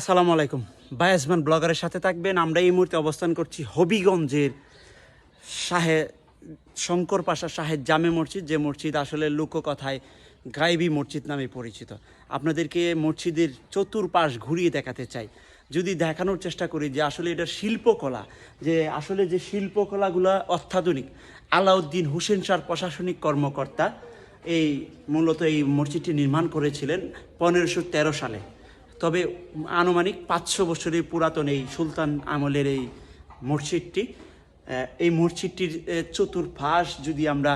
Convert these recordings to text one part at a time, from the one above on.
আসসালামু আলাইকুম। বায়াসমান ব্লগারের সাথে থাকবেন। আমরা এই মুহূর্তে অবস্থান করছি হবিগঞ্জের শাহে শঙ্কর পাশা শাহেদ জামে মসজিদ, যে মসজিদ আসলে লোককথায় গায়েবী মসজিদ নামে পরিচিত। আপনাদেরকে মসজিদের চতুর্পাশ ঘুরিয়ে দেখাতে চাই। যদি দেখানোর চেষ্টা করি যে আসলে এটা শিল্পকলা, যে আসলে যে শিল্পকলাগুলো অত্যাধুনিক, আলাউদ্দিন হুসেন শাহর প্রশাসনিক কর্মকর্তা এই মূলত এই মসজিদটি নির্মাণ করেছিলেন পনেরোশো সালে। তবে আনুমানিক পাঁচশো বছরের পুরাতন এই সুলতান আমলের এই মসজিদটি। এই মসজিদটির চতুর্পাশ যদি আমরা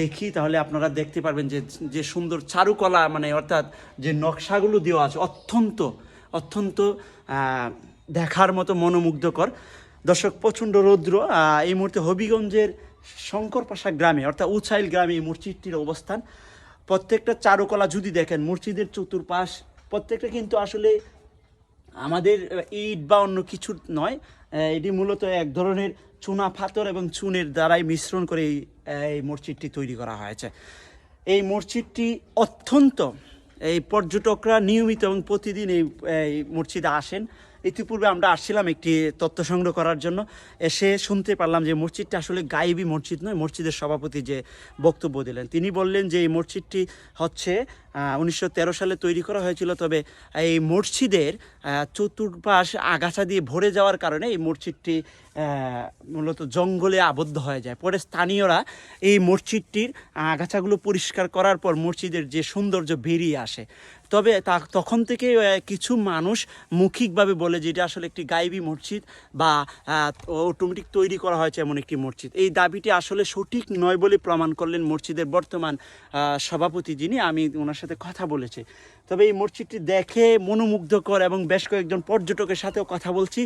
দেখি, তাহলে আপনারা দেখতে পারবেন যে যে সুন্দর চারুকলা মানে অর্থাৎ যে নকশাগুলো দেওয়া আছে, অত্যন্ত অত্যন্ত দেখার মতো মনোমুগ্ধকর। দর্শক, প্রচণ্ড রৌদ্র এই মুহূর্তে হবিগঞ্জের শঙ্করপাশা গ্রামে, অর্থাৎ উচাইল গ্রামে এই মসজিদটির অবস্থান। প্রত্যেকটা চারুকলা যদি দেখেন, মসজিদের চতুর্পাশ প্রত্যেকটা কিন্তু আসলে আমাদের ইট বা অন্য কিছু নয় এটি মূলত এক ধরনের চুনা ফাতর এবং চুনের দ্বারাই মিশ্রণ করে এই মসজিদটি তৈরি করা হয়েছে। এই মসজিদটি অত্যন্ত, এই পর্যটকরা নিয়মিত এবং প্রতিদিন এই মসজিদে আসেন। ইতিপূর্বে আমরা আসছিলাম একটি তথ্য সংগ্রহ করার জন্য। এসে শুনতে পারলাম যে মসজিদটা আসলে গায়েবী মসজিদ নয়, মসজিদের সভাপতি যে বক্তব্য দিলেন। তিনি বললেন যে এই মসজিদটি হচ্ছে উনিশশো তেরো সালে তৈরি করা হয়েছিল, তবে এই মসজিদের চতুর্পাশ আগাছা দিয়ে ভরে যাওয়ার কারণে এই মসজিদটি মূলত জঙ্গলে আবদ্ধ হয়ে যায়। পরে স্থানীয়রা এই মসজিদটির আগাছাগুলো পরিষ্কার করার পর মসজিদের যে সৌন্দর্য বেরিয়ে আসে। তবে তা তখন থেকে কিছু মানুষ মৌখিকভাবে বলে যে এটা আসলে একটি গায়েবী মসজিদ বা অটোমেটিক তৈরি করা হয়েছে এমন একটি মসজিদ। এই দাবিটি আসলে সঠিক নয় বলে প্রমাণ করলেন মসজিদের বর্তমান সভাপতি যিনি, আমি ওনার সাথে কথা বলেছি। তবে এই মসজিদটি দেখে মনোমুগ্ধকর এবং বেশ কয়েকজন পর্যটকের সাথেও কথা বলছি।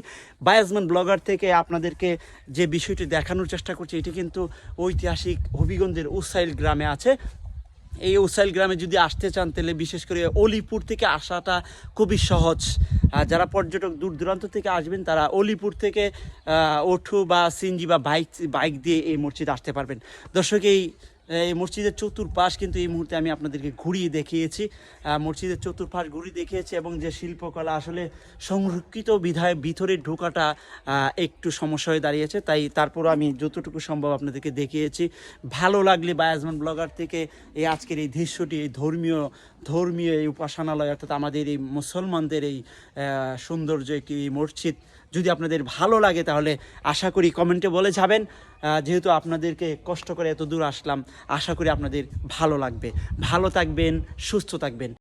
বায়াজমান ব্লগার থেকে আপনাদেরকে যে বিষয়টি দেখানোর চেষ্টা করছে, এটি কিন্তু ঐতিহাসিক হবিগঞ্জের উসাইল গ্রামে আছে। এই উসাইল গ্রামে যদি আসতে চান, তাহলে বিশেষ করে অলিপুর থেকে আসাটা খুবই সহজ। যারা পর্যটক দূর দূরান্ত থেকে আসবেন, তারা অলিপুর থেকে ওঠু বা সিনজি বা বাইক বাইক দিয়ে এই মসজিদ আসতে পারবেন। দর্শক, এই এই মসজিদের চতুর্পাশ কিন্তু এই মুহূর্তে আমি আপনাদেরকে ঘুরিয়ে দেখিয়েছি। মসজিদের চতুর্পাশ ঘুরিয়ে দেখিয়েছি এবং যে শিল্পকলা আসলে সংরক্ষিত বিধায় ভিতরে ঢোকাটা একটু সমস্যা হয়ে দাঁড়িয়েছে। তাই তারপর আমি যতটুকু সম্ভব আপনাদেরকে দেখিয়েছি। ভালো লাগলে বায়াজমান ব্লগার থেকে এই আজকের এই দৃশ্যটি, এই ধর্মীয় ধর্মীয় এই উপাসনালয় অর্থাৎ আমাদের এই মুসলমানদের এই সৌন্দর্য একটি মসজিদ। যদি আপনাদের ভালো লাগে তাহলে আশা করি কমেন্টে বলে যাবেন। যেহেতু আপনাদেরকে কষ্ট করে এত দূর আসলাম, আশা করি আপনাদের ভালো লাগবে। ভালো থাকবেন, সুস্থ থাকবেন।